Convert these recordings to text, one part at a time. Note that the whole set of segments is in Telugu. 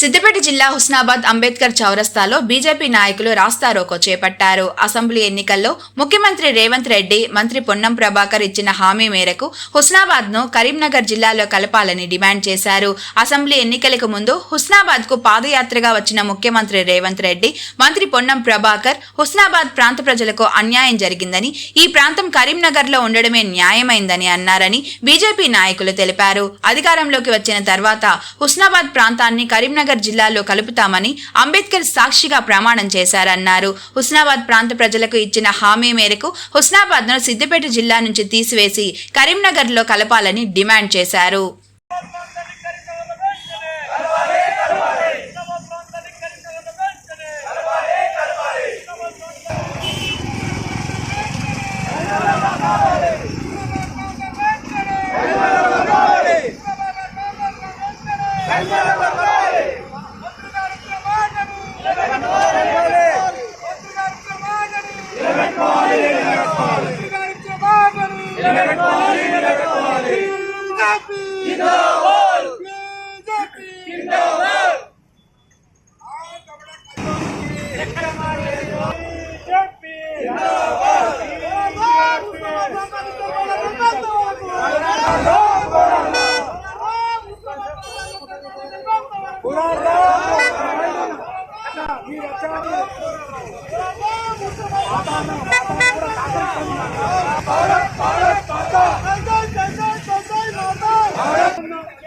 సిద్దిపేట జిల్లా హుస్నాబాద్ అంబేద్కర్ చౌరస్తాలో బీజేపీ నాయకులు రాస్తారోకో చేపట్టారు. అసెంబ్లీ ఎన్నికల్లో ముఖ్యమంత్రి రేవంత్ రెడ్డి మంత్రి పొన్నం ప్రభాకర్ ఇచ్చిన హామీ మేరకు హుస్నాబాద్ను కరీంనగర్ జిల్లాలో కలపాలని డిమాండ్ చేశారు. అసెంబ్లీ ఎన్నికలకు ముందు హుస్నాబాద్కు పాదయాత్రగా వచ్చిన ముఖ్యమంత్రి రేవంత్ రెడ్డి మంత్రి పొన్నం ప్రభాకర్ హుస్నాబాద్ ప్రాంత ప్రజలకు అన్యాయం జరిగిందని ఈ ప్రాంతం కరీంనగర్లో ఉండడమే న్యాయమైందని అన్నారని బీజేపీ నాయకులు తెలిపారు. అధికారంలోకి వచ్చిన తర్వాత హుస్నాబాద్ ప్రాంతాన్ని కరీంనగర్ జిల్లాలో కలుపుతామని అంబేద్కర్ సాక్షిగా ప్రమాణం చేశారన్నారు. హుస్నాబాద్ ప్రాంత ప్రజలకు ఇచ్చిన హామీ మేరకు హుస్నాబాద్ను సిద్దిపేట జిల్లా నుంచి తీసివేసి కరీంనగర్లో కలపాలని డిమాండ్ చేశారు. ముఖ్యమంత్రి no, no.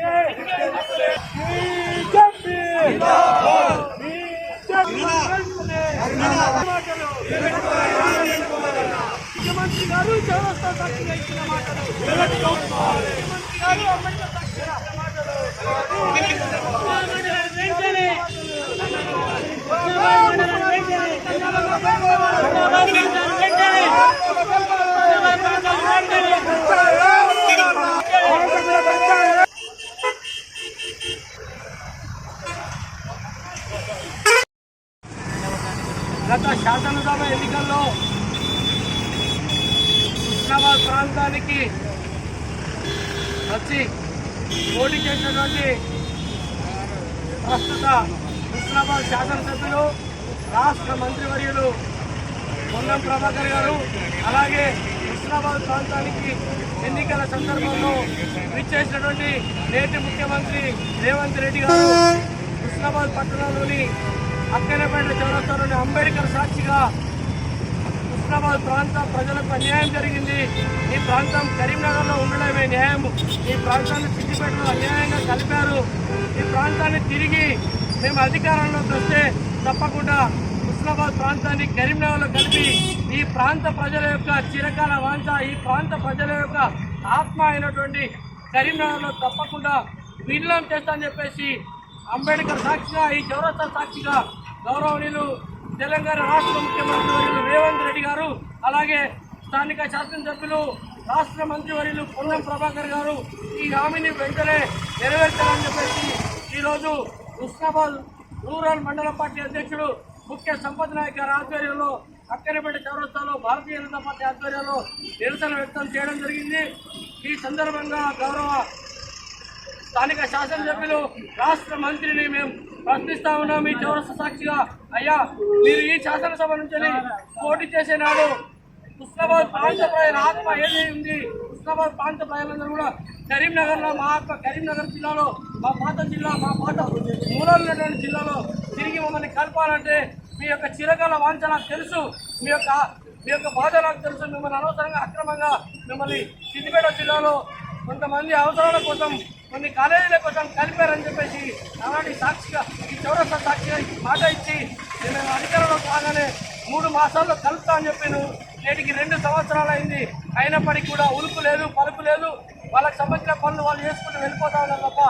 వచ్చి పోటీ చేసినటువంటి ప్రస్తుత హుస్నాబాద్ శాసనసభ్యులు రాష్ట్ర మంత్రివర్యులు పొన్నం ప్రభాకర్ గారు అలాగే హుస్నాబాద్ ప్రాంతానికి ఎన్నికల సందర్భంలో విచ్చేసినటువంటి నేటి ముఖ్యమంత్రి రేవంత్ రెడ్డి గారు హుస్నాబాద్ పట్టణంలోని అక్కనపేట చౌరస్తాలోని అంబేద్కర్ సాక్షిగా హైదరాబాద్ ప్రాంత ప్రజలకు అన్యాయం జరిగింది. ఈ ప్రాంతం కరీంనగర్లో ఉండడమే న్యాయం. ఈ ప్రాంతాన్ని సిద్దిపేటలో అన్యాయంగా కలిపారు. ఈ ప్రాంతాన్ని తిరిగి మేము అధికారంలోకి వస్తే తప్పకుండా హుస్నాబాద్ ప్రాంతాన్ని కరీంనగర్లో కలిపి ఈ ప్రాంత ప్రజల యొక్క చిరకాల వాంఛ ఈ ప్రాంత ప్రజల యొక్క ఆత్మ అయినటువంటి కరీంనగర్లో తప్పకుండా విలీనం చేస్తామని చెప్పేసి అంబేద్కర్ సాక్షిగా ఈ చౌరస్తా సాక్షిగా గౌరవనీయులు తెలంగాణ రాష్ట్ర ముఖ్యమంత్రి రేవంత్ రెడ్డి గారు అలాగే స్థానిక శాసనసభ్యులు రాష్ట్ర మంత్రివర్యులు పొన్నం ప్రభాకర్ గారు ఈ హామీని వెంటనే నెరవేర్చాలని చెప్పేసి ఈరోజు హుస్నాబాద్ రూరల్ మండల పార్టీ అధ్యక్షుడు ముఖ్య సంపద నాయక్ గారి ఆధ్వర్యంలో అక్కరిపేట చౌరస్తాలో భారతీయ జనతా పార్టీ ఆధ్వర్యంలో నిరసన వ్యక్తం చేయడం జరిగింది. ఈ సందర్భంగా గౌరవ స్థానిక శాసనసభ్యులు రాష్ట్ర మంత్రిని మేము ప్రశ్నిస్తా ఉన్నాం. మీ చౌరస్త సాక్షిగా అయ్యా మీరు ఈ శాసనసభ నుంచి పోటీ చేసే నాడు హుస్నాబాద్ ప్రాంత ప్రజల ఆత్మ ఏది ఉంది? హుస్నాబాద్ ప్రాంత ప్రజలందరూ కూడా కరీంనగర్లో మా ఆత్మ కరీంనగర్ జిల్లాలో మా పాత జిల్లా మా పాత మూలాలు జిల్లాలో తిరిగి మమ్మల్ని కలపాలంటే మీ యొక్క చిరకాల వాంఛ నాకు తెలుసు. మీ యొక్క మీ యొక్క బాధ నాకు తెలుసు. మిమ్మల్ని అనవసరంగా అక్రమంగా మిమ్మల్ని సిద్దిపేట జిల్లాలో కొంతమంది అవసరాల కోసం కొన్ని కాలేజీల కోసం కలిపారని చెప్పేసి అలాంటి సాక్షిగా ఈ చౌరస్తా సాక్షిగా మాట ఇచ్చి నేను అధికారంలో కాగానే మూడు మాసాల్లో కలుపుతా అని చెప్పాను నేటికి రెండు సంవత్సరాలు అయింది. అయినప్పటికీ కూడా ఉలుపు లేదు పలుపు లేదు. వాళ్ళకి సంబంధించిన పనులు వాళ్ళు చేసుకుంటూ వెళ్ళిపోతా ఉన్నారు తప్ప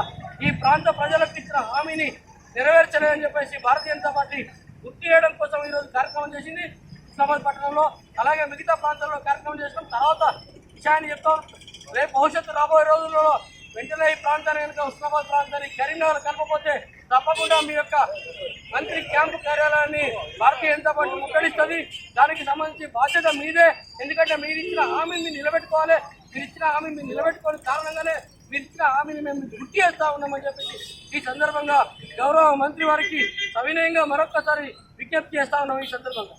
ఈ ప్రాంత ప్రజలకు ఇచ్చిన హామీని నెరవేర్చలేదని చెప్పేసి భారతీయ జనతా పార్టీ గుర్తు చేయడం కోసం ఈరోజు కార్యక్రమం చేసింది. హుస్నాబాద్ పట్టణంలో అలాగే మిగతా ప్రాంతాల్లో కార్యక్రమం చేసినాం. తర్వాత విషయాన్ని చెప్తాం. రేపు భవిష్యత్తు రాబోయే రోజుల్లో వెంటనే ఈ ప్రాంతానికి కనుక ఉస్మాబాద్ ప్రాంతానికి కరీంనగర్ కలపకపోతే తప్పకుండా మీ యొక్క మంత్రి క్యాంపు కార్యాలయాన్ని భారతీయ జనతా పార్టీ ముట్టడిస్తుంది. దానికి సంబంధించి బాధ్యత మీదే. ఎందుకంటే మీరు ఇచ్చిన హామీని మీరు నిలబెట్టుకోవాలి. మీరు ఇచ్చిన హామీని మీరు నిలబెట్టుకోని కారణంగానే మీరు ఇచ్చిన హామీని మేము గుర్తు చేస్తా ఉన్నామని చెప్పేసి ఈ సందర్భంగా గౌరవ మంత్రి వారికి సవినయంగా మరొక్కసారి విజ్ఞప్తి చేస్తా ఉన్నాం ఈ సందర్భంగా.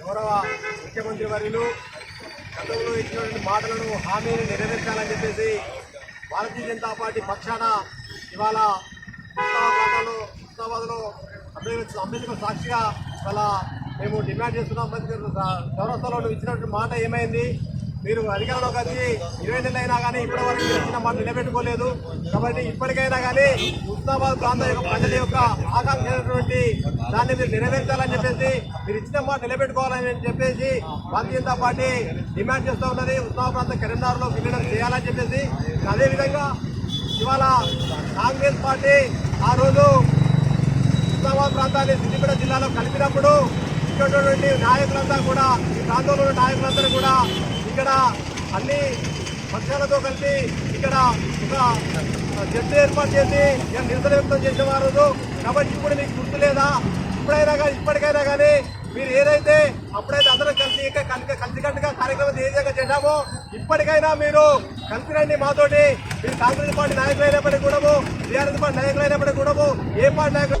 గౌరవ ముఖ్యమంత్రి వారిలో గతంలో ఇచ్చినటువంటి మాటలను హామీని నెరవేర్చాలని చెప్పేసి భారతీయ జనతా పార్టీ పక్షాన ఇవాళ హుస్నాబాద్లో హుస్నాబాద్లో అంబేద్కర్ అంబేద్కర్ సాక్షిగా ఇవాళ మేము డిమాండ్ చేస్తున్నాం. అంబేద్కర్ చౌరస్తాలో ఇచ్చినటువంటి మాట ఏమైంది? మీరు అధికారంలోకి వచ్చి ఇరవై నెలలు అయినా కానీ ఇప్పటి వరకు ఇచ్చిన మాట నిలబెట్టుకోలేదు. కాబట్టి ఇప్పటికైనా కానీ ఉస్మాబాద్ ప్రాంతం యొక్క ప్రజల యొక్క ఆకాంక్ష అయినటువంటి దాన్ని మీరు నెరవేర్చాలని చెప్పేసి మీరు ఇచ్చిన మాట నిలబెట్టుకోవాలని చెప్పేసి భారతీయ జనతా పార్టీ డిమాండ్ చేస్తూ ఉన్నది. ఉస్మాబాద్ ప్రాంతం కరీంనగర్లో విలీనం చేయాలని చెప్పేసి. అదేవిధంగా ఇవాళ కాంగ్రెస్ పార్టీ ఆ రోజు ఉస్మాబాద్ ప్రాంతాన్ని సిద్దిపేట జిల్లాలో కలిపినప్పుడు ఇక్కడ నాయకులంతా కూడా ఈ ప్రాంతంలో ఉన్న నాయకులందరూ కూడా ఇక్కడ అన్ని పక్షాలతో కలిపి ఇక్కడ ఒక జట్టు ఏర్పాటు చేసి నేను నిరసన వ్యక్తం చేసేవారు కాబట్టి ఇప్పుడు మీకు గుర్తు లేదా ఇప్పుడైనా కానీ ఇప్పటికైనా కానీ మీరు ఏదైతే అప్పుడైతే అందరం కలిసి కలిసి కలిసికట్టుగా కార్యక్రమం ఏ విధంగా చేశామో ఇప్పటికైనా మీరు కలిసి రండి మాతోటి. మీరు కాంగ్రెస్ పార్టీ నాయకులు అయినప్పటికీ కూడా టీఆర్ఎస్ పార్టీ నాయకులు అయినప్పటికీ కూడా ఏ పార్టీ నాయకులు